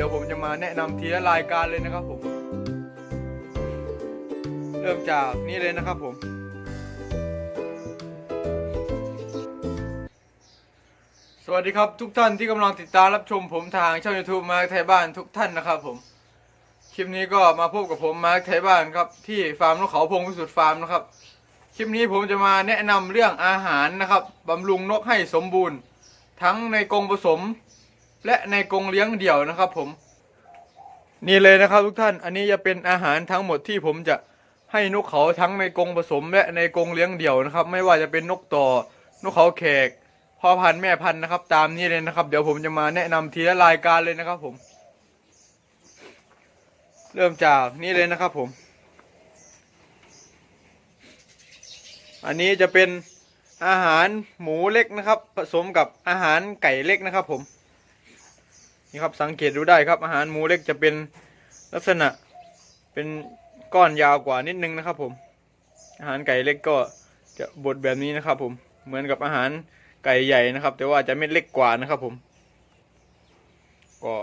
เดี๋ยวผมจะมาแนะนำทีละรายการเลยนะครับผม เริ่มจากนี่เลยนะครับผม สวัสดีครับทุกท่านที่กำลังติดตามรับชมผมทางช่อง YouTube มาร์คไทยบ้านทุกท่านนะครับผม คลิปนี้ก็มาพบกับผมมาร์คไทยบ้านครับ ที่ฟาร์มนกเขาพงพิสุทธิ์ฟาร์มนะครับ คลิปนี้ผมจะมาแนะนำเรื่องอาหารนะครับบำรุงนกให้สมบูรณ์ ทั้งในกรงผสม และในกรงเลี้ยงเดี่ยวนะครับผม นี่เลยนะครับทุกท่าน อันนี้จะเป็นอาหารทั้งหมดที่ผมจะให้นกเขาทั้งในกรงผสม และในกรงเลี้ยงเดี่ยวนะครับ ไม่ว่าจะเป็นนกต่อนกเขาแขกพ่อพันธุ์แม่พันธุ์นะครับ ตามนี้เลยนะครับ เดี๋ยวผมจะมาแนะนำทีละรายการเลยนะครับผม เริ่มจากนี่เลยนะครับผม อันนี้จะเป็นอาหารหมูเล็กนะครับ ผสมกับอาหารไก่เล็กนะครับผม นี่ครับสังเกตดูได้ครับอาหารหมูเล็กจะเป็นลักษณะเป็นก้อนยาวกว่านิดนึงนะครับ ผม อาหารไก่เล็กก็จะบดแบบนี้นะครับ ผมเหมือนกับอาหารไก่ใหญ่นะครับ แต่ว่าจะเม็ดเล็กกว่านะครับ ผม ก็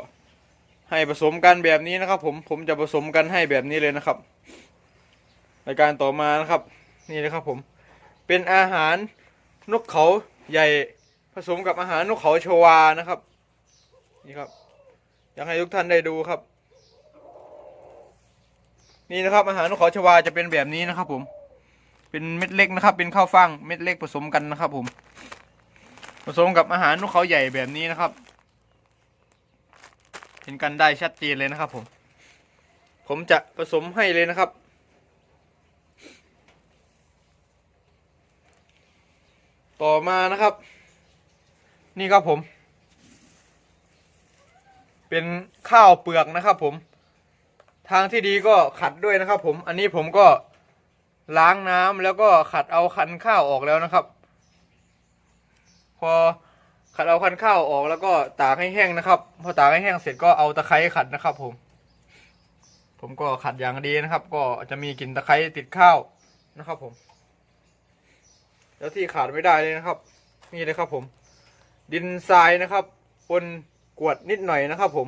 ให้ผสมกันแบบนี้นะครับ ผมผมจะผสมกันให้แบบนี้เลยนะครับรายการต่อมานะครับ นี่นะครับผม เป็นอาหารนกเขาใหญ่ผสมกับอาหารนกเขาชวานะครับ นี่ครับ อยากให้ทุกท่านได้ดูครับ นี่นะครับอาหารนกเขาชวาจะเป็นแบบนี้นะครับ ผม เป็นเม็ดเล็กนะครับ เป็นข้าวฟ่างเม็ดเล็กผสมกันนะครับ ผม ผสมกับอาหารนกเขาใหญ่แบบนี้นะครับ เห็นกันได้ชัดเจนเลยนะครับ ผม ผมจะผสมให้เลยนะครับต่อมานะครับ นี่ครับผม เป็นข้าวเปลือกนะครับผม ทางที่ดีก็ขัดด้วยนะครับ ผม อันนี้ผมก็ล้างน้ำแล้วก็ขัดเอาคันข้าวออกแล้วนะครับ พอขัดเอาคันข้าวออกแล้วก็ตากให้แห้งนะครับ พอตากให้แห้งเสร็จก็เอาตะไคร้ขัดนะครับ ผม ผมก็ขัดอย่างดีนะครับ ก็จะมีกลิ่นตะไคร้ติดข้าวนะครับผม แล้วที่ขาดไม่ได้เลยนะครับ นี่เลยครับผม ดินทรายนะครับปน กวดนิดหน่อยนะครับผม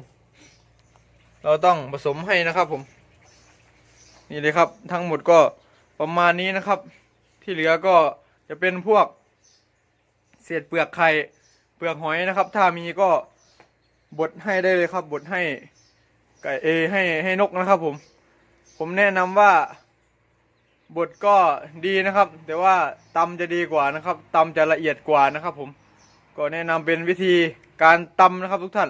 เราต้องผสมให้นะครับผม นี่เลยครับทั้งหมดก็ประมาณนี้นะครับ ที่เหลือก็จะเป็นพวก เศษเปลือกไข่เปลือกหอยนะครับ ถ้ามีก็บดให้ได้เลยครับบดให้ไก่เอให้ให้นกนะครับผม ผมแนะนำว่าบดก็ดีนะครับ แต่ว่าตำจะดีกว่านะครับตำจะละเอียดกว่านะครับ ผมก็แนะนำเป็นวิธี การตำนะครับ ทุกท่าน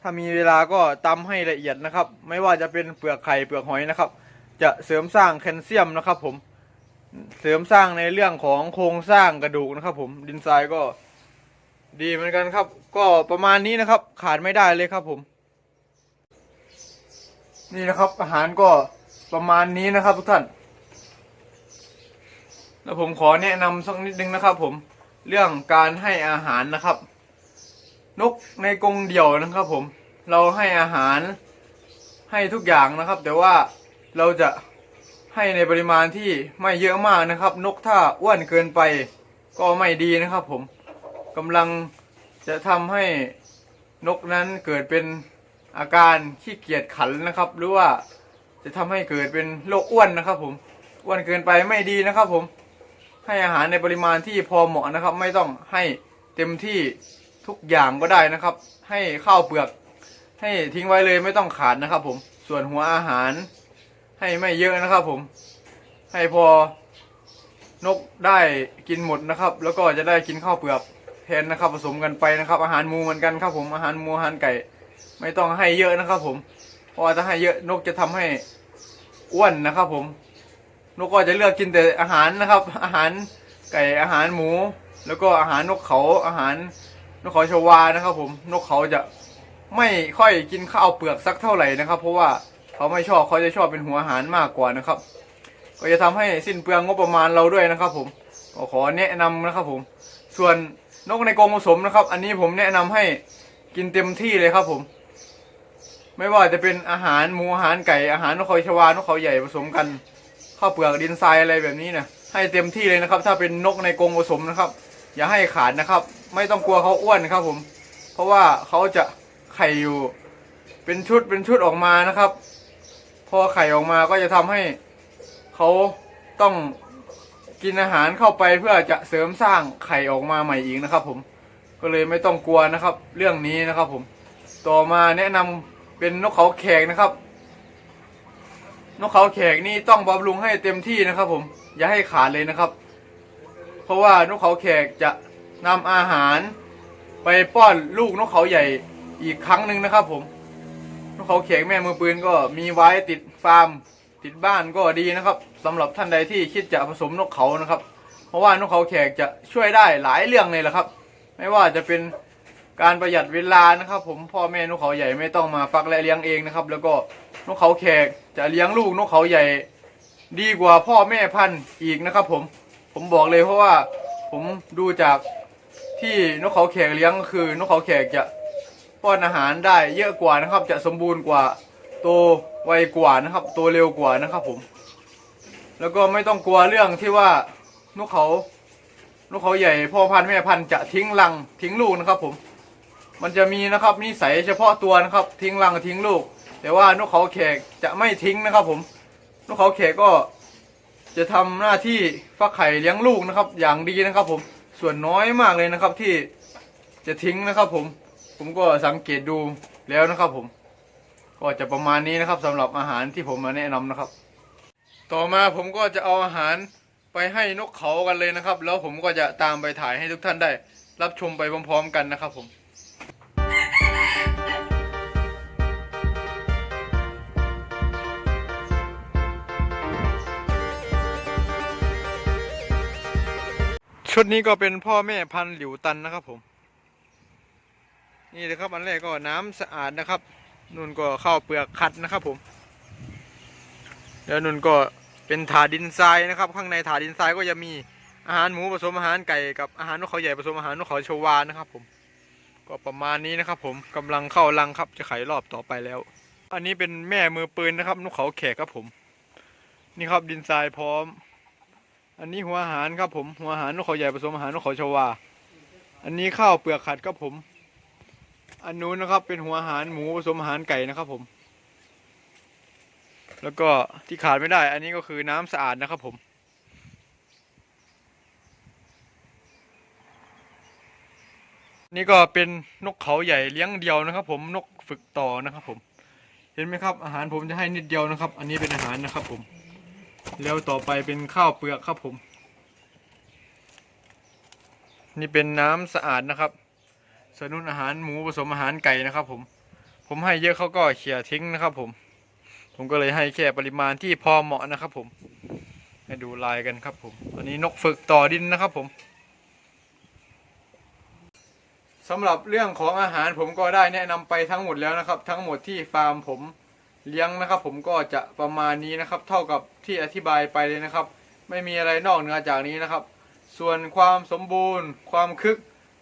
ถ้ามีเวลาก็ตำให้ละเอียดนะครับ ไม่ว่าจะเป็นเปลือกไข่เปลือกหอยนะครับ จะเสริมสร้างแคลเซียมนะครับ ผม เสริมสร้างในเรื่องของโครงสร้างกระดูกนะครับ ผม ดินทรายก็ดีเหมือนกันครับ ก็ประมาณนี้นะครับ ขาดไม่ได้เลยครับผม นี่นะครับ อาหารก็ประมาณนี้นะครับ ทุกท่าน แล้วผมขอแนะนำสักนิดนึงนะครับ ผม เรื่องการให้อาหารนะครับ นกในกรงเดี่ยวนะครับ ผม เราให้อาหารให้ทุกอย่างนะครับ แต่ว่าเราจะให้ในปริมาณที่ไม่เยอะมากนะครับ นกถ้าอ้วนเกินไปก็ไม่ดีนะครับ ผมกำลังจะทำให้นกนั้นเกิดเป็นอาการขี้เกียจขันนะครับ หรือว่าจะทำให้เกิดเป็นโรคอ้วนนะครับ ผมอ้วนเกินไปไม่ดีนะครับ ผมให้อาหารในปริมาณที่พอเหมาะนะครับ ไม่ต้องให้เต็มที่ ทุกอย่างก็ได้นะครับ ให้ข้าวเปลือก ให้ทิ้งไว้เลยไม่ต้องขาดนะครับ ผมส่วนหัวอาหาร ให้ไม่เยอะนะครับ ผม ให้พอนกได้กินหมดนะครับ แล้วก็จะได้กินข้าวเปลือกแทนนะครับ ผสมกันไปนะครับ อาหารหมูเหมือนกันครับ ผมอาหารหมูอาหารไก่ ไม่ต้องให้เยอะนะครับ ผมเพราะถ้าให้เยอะนกจะทำให้อ้วนนะครับ ผม นกก็จะเลือกกินแต่อาหารนะครับ อาหารไก่อาหารหมู แล้วก็อาหารนกเขาอาหาร นกเขาชวานะครับผมนกเขาจะไม่ค่อยกินข้าวเปลือกสักเท่าไหร่นะครับ เพราะว่าเขาไม่ชอบเขาจะชอบเป็นหัวอาหารมากกว่านะครับ ก็จะทำให้สิ้นเปลืองงบประมาณเราด้วยนะครับ ผมก็ขอแนะนำนะครับผม ส่วนนกในกรงผสมนะครับ อันนี้ผมแนะนำให้กินเต็มที่เลยครับผม ไม่ว่าจะเป็นอาหารหมูอาหารไก่อาหารนกเขาชวานกเขาใหญ่ผสมกันข้าวเปลือกดินทรายอะไรแบบนี้นะให้เต็มที่เลยนะครับ ถ้าเป็นนกในกรงผสมนะครับ อย่าให้ขาดนะครับ ไม่ต้องกลัวเขาอ้วนนะครับผม เพราะว่าเขาจะไข่อยู่ เป็นชุดเป็นชุดออกมานะครับ พอไข่ออกมาก็จะทำให้เขาต้องกินอาหารเข้าไปเพื่อจะเสริมสร้างไข่ออกมาใหม่อีกนะครับ ผม ก็เลยไม่ต้องกลัวนะครับ เรื่องนี้นะครับ ผม ต่อมาแนะนำเป็นนกเขาแขกนะครับ นกเขาแขกนี่ต้องบำรุงให้เต็มที่นะครับ ผม อย่าให้ขาดเลยนะครับ เพราะว่านกเขาแขกจะ นำอาหารไปป้อนลูกนกเขาใหญ่อีกครั้งหนึ่งนะครับ ผม นกเขาแขกแม่มือปืนก็มีไว้ติดฟาร์ม ติดบ้านก็ดีนะครับสำหรับท่านใดที่คิดจะผสมนกเขานะครับ เพราะว่านกเขาแขกจะช่วยได้หลายเรื่องเลยแหละครับ ไม่ว่าจะเป็นการประหยัดเวลานะครับ ผมพ่อแม่นกเขาใหญ่ไม่ต้องมาฟักและเลี้ยงเองนะครับ แล้วก็นกเขาแขกจะเลี้ยงลูกนกเขาใหญ่ ดีกว่าพ่อแม่พันธุ์อีกนะครับ ผมผมบอกเลยเพราะว่าผมดูจาก ที่นกเขาแขกเลี้ยงก็คือนกเขาแขกจะป้อนอาหารได้เยอะกว่านะครับ จะสมบูรณ์กว่าโตไวกว่านะครับโตเร็วกว่านะครับผม แล้วก็ไม่ต้องกลัวเรื่องที่ว่านกเขานกเขาใหญ่พ่อพันธุ์แม่พันธุ์จะทิ้งรังทิ้งลูกนะครับ ผม มันจะมีนะครับนิสัยเฉพาะตัวนะครับ ทิ้งรังทิ้งลูก แต่ว่านกเขาแขกจะไม่ทิ้งนะครับ ผมนกเขาแขกก็จะทำหน้าที่ฟักไข่เลี้ยงลูกนะครับ อย่างดีนะครับผม ส่วนน้อยมากเลยนะครับที่จะทิ้งนะครับผม ผมก็สังเกตดูแล้วนะครับผม ก็จะประมาณนี้นะครับสำหรับอาหารที่ผมมาแนะนำนะครับ ต่อมาผมก็จะเอาอาหารไปให้นกเขากันเลยนะครับ แล้วผมก็จะตามไปถ่ายให้ทุกท่านได้ รับชมไปพร้อม ๆ กันนะครับผม ชุดนี้ก็เป็นพ่อแม่พันหลิวตันนะครับผม นี่เลยครับอันแรกก็น้ำสะอาดนะครับนุ่นก็เข้าเปลือกขัดนะครับผม แล้วนุ่นก็เป็นถาดินทรายนะครับ ข้างในถาดินทรายก็จะมีอาหารหมูผสมอาหารไก่กับอาหารนกเขาใหญ่ผสมอาหารนกเขาชวานะครับ ผม ก็ประมาณนี้นะครับ ผมกำลังเข้ารังครับ จะไขรอบต่อไปแล้ว อันนี้เป็นแม่มือปืนนะครับนกเขาแขกครับผม นี่ครับดินทรายพร้อม อันนี้หัวอาหารครับผม หัวอาหารนกเขาใหญ่ผสมอาหารนกเขาชวา อันนี้ข้าวเปลือกขัดครับผม อันนู้นนะครับ เป็นหัวอาหารหมูผสมอาหารไก่นะครับผม แล้วก็ที่ขาดไม่ได้ อันนี้ก็คือน้ำสะอาดนะครับผม นี่ก็เป็นนกเขาใหญ่เลี้ยงเดียวนะครับ ผม นกฝึกต่อนะครับผม เห็นไหมครับ อาหารผมจะให้นิดเดียวนะครับ อันนี้เป็นอาหารนะครับผม แล้วต่อไปเป็นข้าวเปลือกครับผม นี่เป็นน้ำสะอาดนะครับ สนุนอาหารหมูผสมอาหารไก่นะครับ ผม ผมให้เยอะเขาก็เขี่ยทิ้งนะครับ ผม ผมก็เลยให้แค่ปริมาณที่พอเหมาะนะครับ ผม ให้ดูลายกันครับ ผม อันนี้นกฝึกต่อดินนะครับ ผมสำหรับเรื่องของอาหารผมก็ได้แนะนำไปทั้งหมดแล้วนะครับ ทั้งหมดที่ฟาร์มผม เลี้ยงนะครับ ผมก็จะประมาณนี้นะครับ เท่ากับที่อธิบายไปเลยนะครับ ไม่มีอะไรนอกเหนือจากนี้นะครับ ส่วนความสมบูรณ์ ความคึก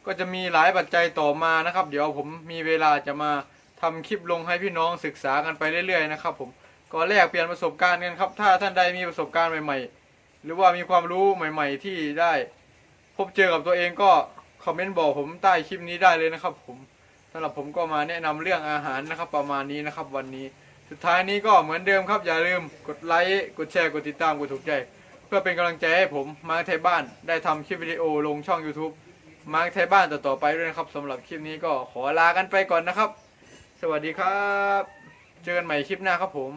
ก็จะมีหลายปัจจัยต่อมานะครับ เดี๋ยวผมมีเวลาจะมาทำคลิปลงให้พี่น้องศึกษากันไปเรื่อยๆนะครับ ผมก็แลกเปลี่ยนประสบการณ์กันครับ ถ้าท่านใดมีประสบการณ์ใหม่ ๆ หรือว่ามีความรู้ใหม่ ๆ ที่ได้ พบเจอกับตัวเองก็คอมเมนต์บอกผมใต้คลิปนี้ได้เลยนะครับ ผมสำหรับผมก็มาแนะนำเรื่องอาหารนะครับ ประมาณนี้นะครับ วันนี้ สุดท้ายนี้ก็เหมือนเดิมครับอย่าลืมกดไลค์กดแชร์กดติดตามกดถูกใจ เพื่อเป็นกำลังใจให้ผมมาร์คไทยบ้านได้ทำคลิปวิดีโอลงช่อง YouTube มาร์คไทยบ้านต่อๆไปด้วยนะครับสำหรับคลิปนี้ก็ขอลากันไปก่อนนะครับ สวัสดีครับ เจอกันใหม่คลิปหน้าครับผม